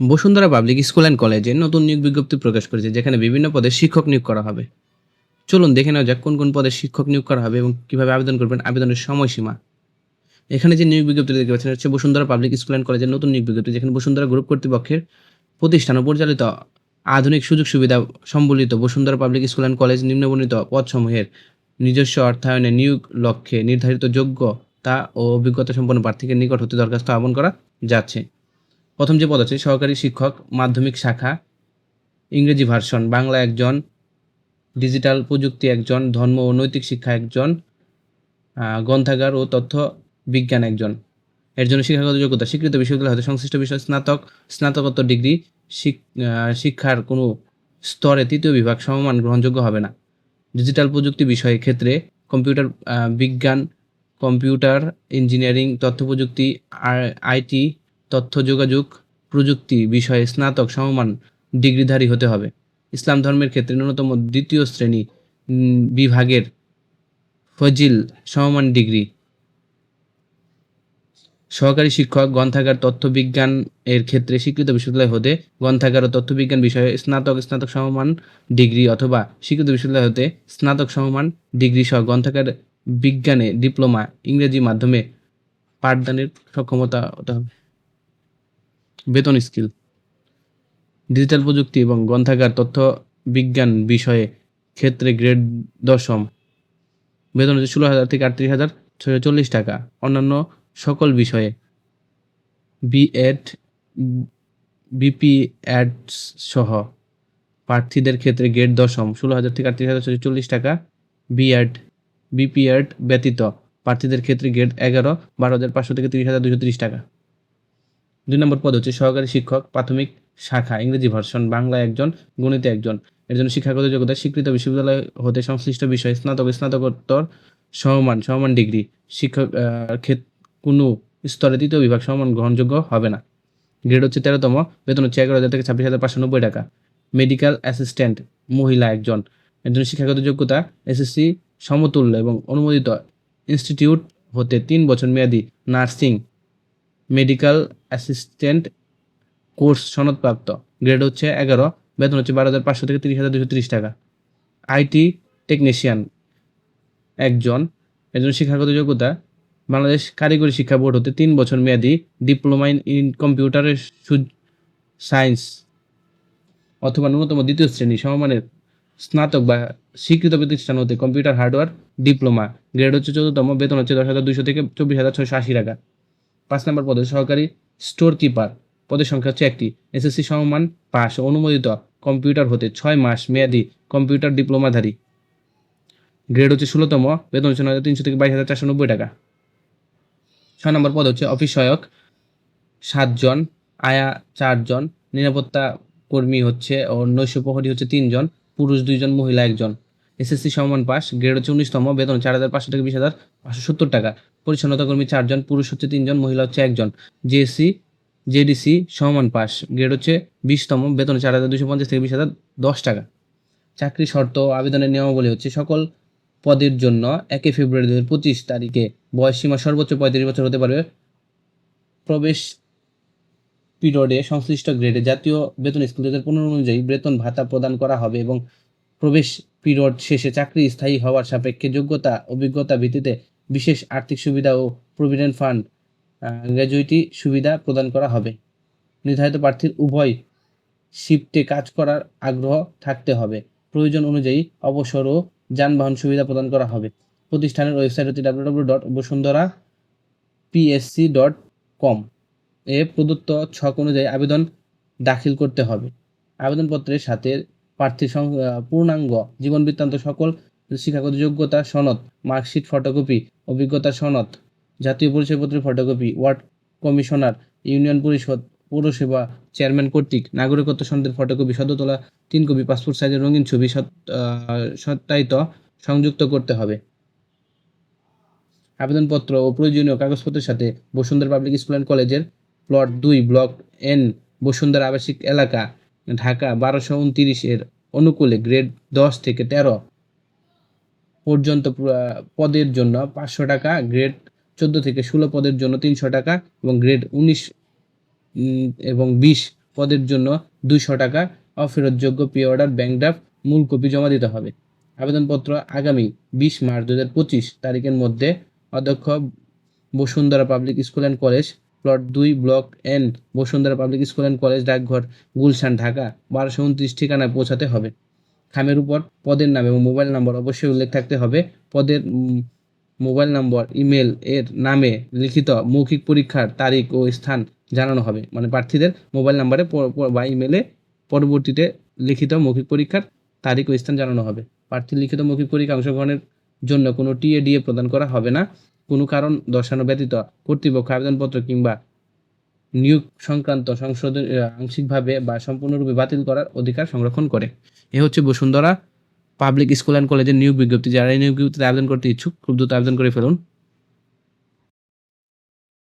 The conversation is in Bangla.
বসুন্ধরা পাবলিক স্কুল অ্যান্ড কলেজে নতুন নিয়োগ বিজ্ঞপ্তি প্রকাশ করেছে, যেখানে বিভিন্ন পদে শিক্ষক নিয়োগ করা হবে। চলুন দেখে নেওয়া যাক কোন কোন পদে শিক্ষক নিয়োগ করা হবে এবং কীভাবে আবেদন করবেন আবেদনের সময়সীমা। এখানে যে নিয়োগ বিজ্ঞপ্তি দেখতে পাচ্ছেন, হচ্ছে বসুন্ধরা পাবলিক স্কুল অ্যান্ড কলেজের নতুন নিয়োগ বিজ্ঞপ্তি, যেখানে বসুন্ধরা গ্রুপ কর্তৃপক্ষের প্রতিষ্ঠান ও পরিচালিত আধুনিক সুযোগ সুবিধা সম্বলিত Bashundhara public school and college নিম্নবর্ণিত পদসমূহের নিজস্ব অর্থায়নে নিয়োগ লক্ষ্যে নির্ধারিত যোগ্যতা ও অভিজ্ঞতা সম্পন্ন প্রার্থীকে নিকট হতে দরখাস্ত আহ্বান করা যাচ্ছে। প্রথম যে পদ আছে, সহকারী শিক্ষক, মাধ্যমিক শাখা, ইংরেজি ভার্সন, বাংলা একজন, ডিজিটাল প্রযুক্তি একজন, ধর্ম ও নৈতিক শিক্ষা একজন গ্রন্থাগার ও তথ্য বিজ্ঞান একজন। এর জন্য শিক্ষাগত যোগ্যতা। স্বীকৃত বিশ্ববিদ্যালয় হতে সংশ্লিষ্ট বিষয় স্নাতক, স্নাতকোত্তর ডিগ্রি, শিক- শিক্ষার কোনো স্তরে তৃতীয় বিভাগ সমমান গ্রহণযোগ্য হবে না। ডিজিটাল প্রযুক্তি বিষয়ের ক্ষেত্রে কম্পিউটার বিজ্ঞান, কম্পিউটার, ইঞ্জিনিয়ারিং, তথ্য প্রযুক্তি আইটি তথ্য যোগাযোগ প্রযুক্তি বিষয়ে স্নাতক সমমান ডিগ্রিধারী হতে হবে। ইসলাম ধর্মের ক্ষেত্রে ন্যূনতম দ্বিতীয় শ্রেণি বিভাগের ফজিল সমমান ডিগ্রি। সহকারী শিক্ষক, গ্রন্থাগার তথ্য বিজ্ঞান এর ক্ষেত্রে স্বীকৃত বিশ্ববিদ্যালয় হতে গ্রন্থাগার ও তথ্য বিজ্ঞান বিষয়ে স্নাতক স্নাতক সমমান ডিগ্রি অথবা স্বীকৃত বিশ্ববিদ্যালয় হতে স্নাতক সমমান ডিগ্রি সহ গ্রন্থাগার বিজ্ঞানে ডিপ্লোমা ইংরেজি মাধ্যমে পাঠদানের সক্ষমতা হতে হবে। বেতন স্কিল। ডিজিটাল প্রযুক্তি এবং গ্রন্থাগার, তথ্য বিজ্ঞান বিষয়ে ক্ষেত্রে গ্রেড দশম। বেতন হচ্ছে ষোলো হাজার থেকে আটত্রিশ হাজার ছয়শো চল্লিশ টাকা। অন্যান্য সকল বিষয়ে বিএড বিপি অ্যাড সহ প্রার্থীদের ক্ষেত্রে গ্রেড দশম। ষোলো হাজার থেকে আটত্রিশ হাজার ছয়শো চল্লিশ টাকা বি বিএড বিপিএড ব্যতীত প্রার্থীদের ক্ষেত্রে গ্রেড এগারো, বারো হাজার পাঁচশো থেকে তিরিশ হাজার দুশো তিরিশ টাকা। দুই নম্বর পদ হচ্ছে সহকারী শিক্ষক, প্রাথমিক শাখা, ইংরেজি ভার্সন, বাংলা একজন, গণিতে একজন। এর জন্য শিক্ষাগত যোগ্যতা, স্বীকৃত বিশ্ববিদ্যালয় হতে সংশ্লিষ্ট বিষয়ে, স্নাতক, স্নাতকোত্তর, সমমান সমমান ডিগ্রি। শিক্ষক কোনো স্তরে তৃতীয় বিভাগ সমমান গ্রহণযোগ্য হবে না। গ্রেড হচ্ছে তেরোতম, বেতন হচ্ছে এগারো হাজার থেকে ছাব্বিশ হাজার পাঁচশো নব্বই টাকা। মেডিকেল অ্যাসিস্ট্যান্ট, মহিলা একজন। এর জন্য শিক্ষাগত যোগ্যতা, এসএসসি, সমতুল্য এবং অনুমোদিত ইনস্টিটিউট হতে তিন বছর মেয়াদী নার্সিং। মেডিকেল অ্যাসিস্ট্যান্ট কোর্স সনদপ্রাপ্ত। গ্রেড হচ্ছে এগারো, বেতন হচ্ছে বারো হাজার পাঁচশো থেকে তিরিশ হাজার দুশো তিরিশ টাকা। আইটি টেকনিশিয়ান একজন একজন শিক্ষাগত যোগ্যতা। বাংলাদেশ কারিগরি শিক্ষা বোর্ড হতে তিন বছর মেয়াদী ডিপ্লোমা ইন কম্পিউটারের সায়েন্স অথবা ন্যূনতম দ্বিতীয় শ্রেণি সমমানের স্নাতক বা স্বীকৃত প্রতিষ্ঠান হতে কম্পিউটার হার্ডওয়্যার ডিপ্লোমা গ্রেড হচ্ছে চতুর্থম বেতন হচ্ছে দশ হাজার দুইশো থেকে চব্বিশ হাজার ছয়শো আশি টাকা। পাঁচ নম্বর পদে সহকারী স্টোর কিপার পদের সংখ্যা হচ্ছে একটি। এসএসসি সমমান পাস অনুমোদিত কম্পিউটার হতে ছয় মাস মেয়াদি কম্পিউটার ডিপ্লোমাধারী গ্রেড হচ্ছে ষোলোতম, বেতন হচ্ছে নয় তিনশো থেকে বাইশ হাজার চারশো নব্বই টাকা। ছয় নম্বর পদ হচ্ছে অফিস সহায়ক, সাতজন, আয়া চারজন, নিরাপত্তা কর্মী হচ্ছে, ও নৈশ প্রহরী হচ্ছে তিনজন, পুরুষ দুইজন, মহিলা একজন। এসএসসি সমান পাস গ্রেড হচ্ছে উনিশতম, বেতন চার হাজার পাঁচশো থেকে বিশ হাজার পাঁচশো সত্তর টাকা। পরিচ্ছন্নতা কর্মী চারজন, পুরুষ হচ্ছে তিনজন, মহিলা হচ্ছে একজন। জেএসসি জেডিসি সমান পাস গ্রেড হচ্ছে বিশতম, বেতন চার হাজার দুশো পঞ্চাশ থেকে বিশ হাজার দশ টাকা। চাকরি শর্ত, আবেদনের নিয়মাবলী হচ্ছে সকল পদের জন্য একই ফেব্রুয়ারি দু হাজার পঁচিশ তারিখে বয়স সীমা সর্বোচ্চ পঁয়ত্রিশ বছর হতে পারবে। প্রবেশ পিরিয়ডে সংশ্লিষ্ট গ্রেডে জাতীয় বেতন স্কুল দু হাজার পনেরো অনুযায়ী বেতন ভাতা প্রদান করা হবে এবং প্রবেশ পিরিয়ড শেষে চাকরি স্থায়ী হওয়ার সাপেক্ষে যোগ্যতা, অভিজ্ঞতা ভিত্তিতে বিশেষ আর্থিক সুবিধা ও প্রভিডেন্ট ফান্ড গ্র্যাজুইটি সুবিধা প্রদান করা হবে। নির্ধারিত প্রার্থীর উভয় শিফটে কাজ করার আগ্রহ থাকতে হবে। প্রয়োজন অনুযায়ী অবসর ও যানবাহন সুবিধা প্রদান করা হবে। প্রতিষ্ঠানের ওয়েবসাইট হচ্ছে W W dot Bashundhara PSC dot com এ প্রদত্ত ছক অনুযায়ী আবেদন দাখিল করতে হবে। আবেদনপত্রের সাথে প্রার্থীর সং- পূর্ণাঙ্গ, জীবন বৃত্তান্ত সকল শিক্ষাগত যোগ্যতা সনদ, মার্কশিট, ফটোকপি, অভিজ্ঞতা সনদ, জাতীয় পরিচয়পত্রের ফটোকপি, ওয়ার্ড কমিশনার, ইউনিয়ন পরিষদ, পৌরসেবা চেয়ারম্যান কর্তৃক নাগরিকত্ব সনদের ফটোকপি সদ্য তোলা তিন কপি, পাসপোর্ট সাইজের রঙিন ছবি সত্যায়িত, সংযুক্ত করতে হবে। আবেদনপত্র ও প্রয়োজনীয় কাগজপত্রের সাথে বসুন্ধরা পাবলিক স্কুল অ্যান্ড কলেজের প্লট দুই, ব্লক এন, বসুন্ধরা আবাসিক এলাকা। ঢাকা বারোশো উনতিরিশ এর অনুকূলে গ্রেড দশ থেকে তেরো পর্যন্ত পদের জন্য পাঁচশো টাকা, গ্রেড চোদ্দ থেকে ষোলো পদের জন্য তিনশো টাকা এবং গ্রেড উনিশ এবং বিশ পদের জন্য দুইশো টাকা অফেরতযোগ্য পে অর্ডার ব্যাংক ড্রাফট মূল কপি জমা দিতে হবে। আবেদনপত্র আগামী বিশ মার্চ দু হাজার পঁচিশ তারিখের মধ্যে অধ্যক্ষ Bashundhara public school and college plot দুই, block N, Bashundhara public school and college, ডাকঘর, গুলশান, ঢাকা। বারোশো উনত্রিশ ঠিকানায় পৌঁছাতে হবে। খামের উপর পদের নাম এবং মোবাইল নম্বর অবশ্যই উল্লেখ থাকতে হবে। পদের মোবাইল নম্বর, ইমেল এর নামে লিখিত মৌখিক পরীক্ষার তারিখ ও স্থান জানানো হবে। মানে প্রার্থীদের মোবাইল নাম্বারে বা ইমেলে পরবর্তীতে লিখিত মৌখিক পরীক্ষার তারিখ ও স্থান জানানো হবে। প্রার্থীর লিখিত মৌখিক পরীক্ষা অংশগ্রহণের জন্য কোনো টিএডিএ প্রদান করা হবে না। কোনো কারণ দর্শানো ব্যতীত কর্তৃপক্ষ আবেদনপত্র কিংবা নিয়োগ সংক্রান্ত সংশোধন আংশিকভাবে বা সম্পূর্ণরূপে বাতিল করার অধিকার সংরক্ষণ করে। এ হচ্ছে বসুন্ধরা পাবলিক স্কুল অ্যান্ড কলেজের নিয়োগ বিজ্ঞপ্তি। যারা এই নিয়োগ বিজ্ঞপ্তিতে আবেদন করতে ইচ্ছুক, খুব দ্রুত আবেদন করে ফেলুন।